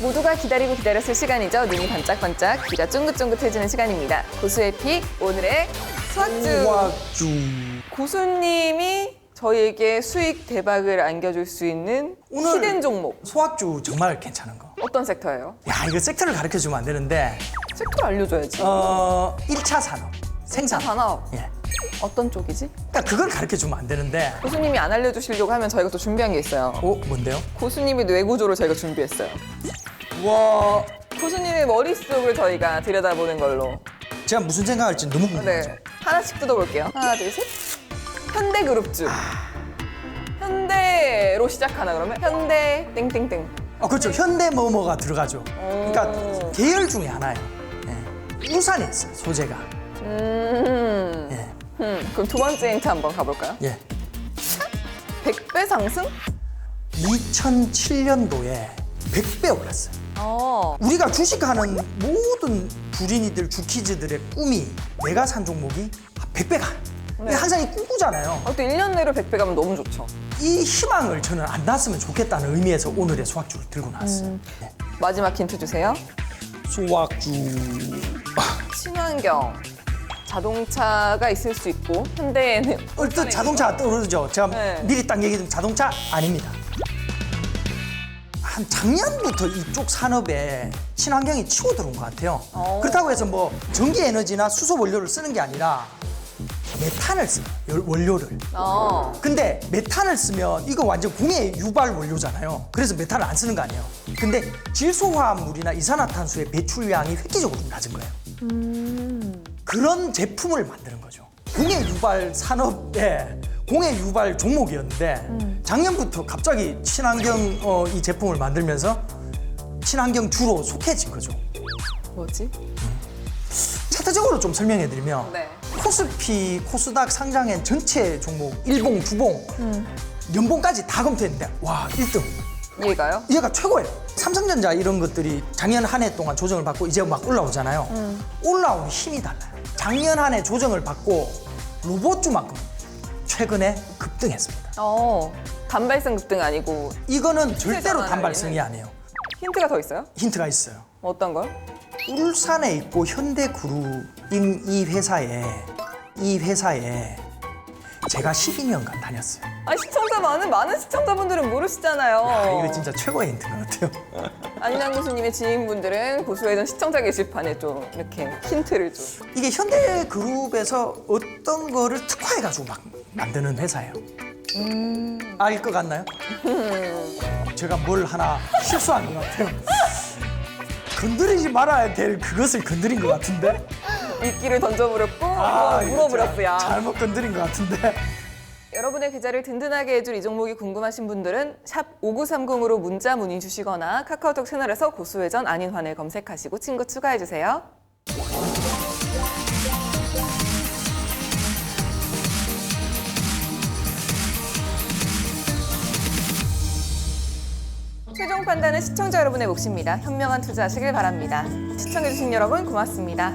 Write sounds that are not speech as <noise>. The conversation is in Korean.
모두가 기다리고 기다렸을 시간이죠. 눈이 반짝반짝, 귀가 쫑긋쫑긋해지는 시간입니다. 고수의 픽, 오늘의 수학주. 수학주. 고수님이 저희에게 수익 대박을 안겨줄 수 있는 오늘- 히든 종목. 소학주 정말 괜찮은 거. 어떤 섹터예요? 야, 이거 섹터를 가르쳐 주면 안 되는데, 섹터 알려줘야지. 어, 1차 산업. 생산. 산업. 예. 어떤 쪽이지? 그러니까 그걸 가르쳐 주면 안 되는데, 고수님이 안 알려주시려고 하면 저희가 또 준비한 게 있어요. 어, 뭔데요? 고수님의 뇌구조를 저희가 준비했어요. 와, 고수님의 머릿속을 저희가 들여다보는 걸로. 제가 무슨 생각할지 너무. 네. 하나씩 뜯어볼게요. 하나, 둘, 셋. 현대 그룹주. 현대로 시작하나 그러면? 현대 땡땡땡. 어, 그렇죠. 현대 뭐뭐가 들어가죠. 오. 그러니까 계열 중에 하나예요. 예. 울산에 있어요, 소재가. 음. 예. 음. 그럼 두 번째 힌트 한번 가볼까요? 예. 100배 상승? 2007년도에 100배 올랐어요. 어. 우리가 주식하는 모든 불인이들, 주키즈들의 꿈이 내가 산 종목이 100배가. 네. 항상 이 꿈꾸잖아요. 어, 또 1년 내로 100배 가면 너무 좋죠. 이 희망을 저는 안 났으면 좋겠다는 의미에서 오늘의 수학주를 들고 나왔어요. 음. 네. 마지막 힌트 주세요. 수학주. 친환경. 자동차가 있을 수 있고 현대에는 얼뜻 자동차가 떠오르죠. 제가 네. 미리 딱 얘기 좀 자동차 아닙니다. 한 작년부터 이쪽 산업에 친환경이 치고 들어온 것 같아요. 어. 그렇다고 해서 뭐 전기 에너지나 수소 원료를 쓰는 게 아니라 메탄을. 열- 원료를. 어. 근데 메탄을 쓰면 이거 완전 공해 유발 원료잖아요. 그래서 메탄을 안 쓰는 거 아니에요. 근데 질소화합물이나 이산화탄소의 배출량이 획기적으로 낮은 거예요. 그런 제품을 만드는 거죠. 공해 유발 산업의 공해 유발 종목이었는데 작년부터 갑자기 친환경 어, 이 제품을 만들면서 친환경 주로 속해진 거죠. 뭐지? 차트적으로 좀 설명해 드리면 네. 코스피, 코스닥 상장엔 전체 종목 일봉, 주봉, 연봉까지 다 검토했는데 와 1등. 얘가요? 얘가 최고예요. 삼성전자 이런 것들이 작년 한 해 동안 조정을 받고 이제 막 올라오잖아요. 올라오는 힘이 달라요. 작년 한 해 조정을 받고 로봇주만큼 최근에 급등했습니다. 어. 단발성 급등 아니고 이거는 절대로 단발성이? 아니에요. 힌트가 더 있어요? 힌트가 있어요. 어떤 걸? 울산에 있고 현대그룹인 이 회사에 이 회사에 제가 12년간 다녔어요. 아 시청자 많은 많은 시청자분들은 모르시잖아요. 아, 이거 진짜 최고의 힌트인 것 같아요. <laughs> 안인환 교수님의 지인분들은 고수회전 시청자 게시판에 좀 이렇게 힌트를 좀. 이게 현대그룹에서 어떤 거를 특화해가지고 막 만드는 회사예요. 알 것 같나요? <laughs> 제가 뭘 하나 실수한 것 같아요. 건드리지 말아야 될 그것을 건드린 것 같은데. 이끼를 던져버렸고 아, 이거 물어버렸어요. 잘못 건드린 것 같은데. 여러분의 계좌를 든든하게 해줄 이 종목이 궁금하신 분들은 샵 5930으로 문자 문의 주시거나 카카오톡 채널에서 고수회전 안인환을 검색하시고 친구 추가해주세요. 최종 판단은 시청자 여러분의 몫입니다. 현명한 투자하시길 바랍니다. 시청해주신 여러분 고맙습니다.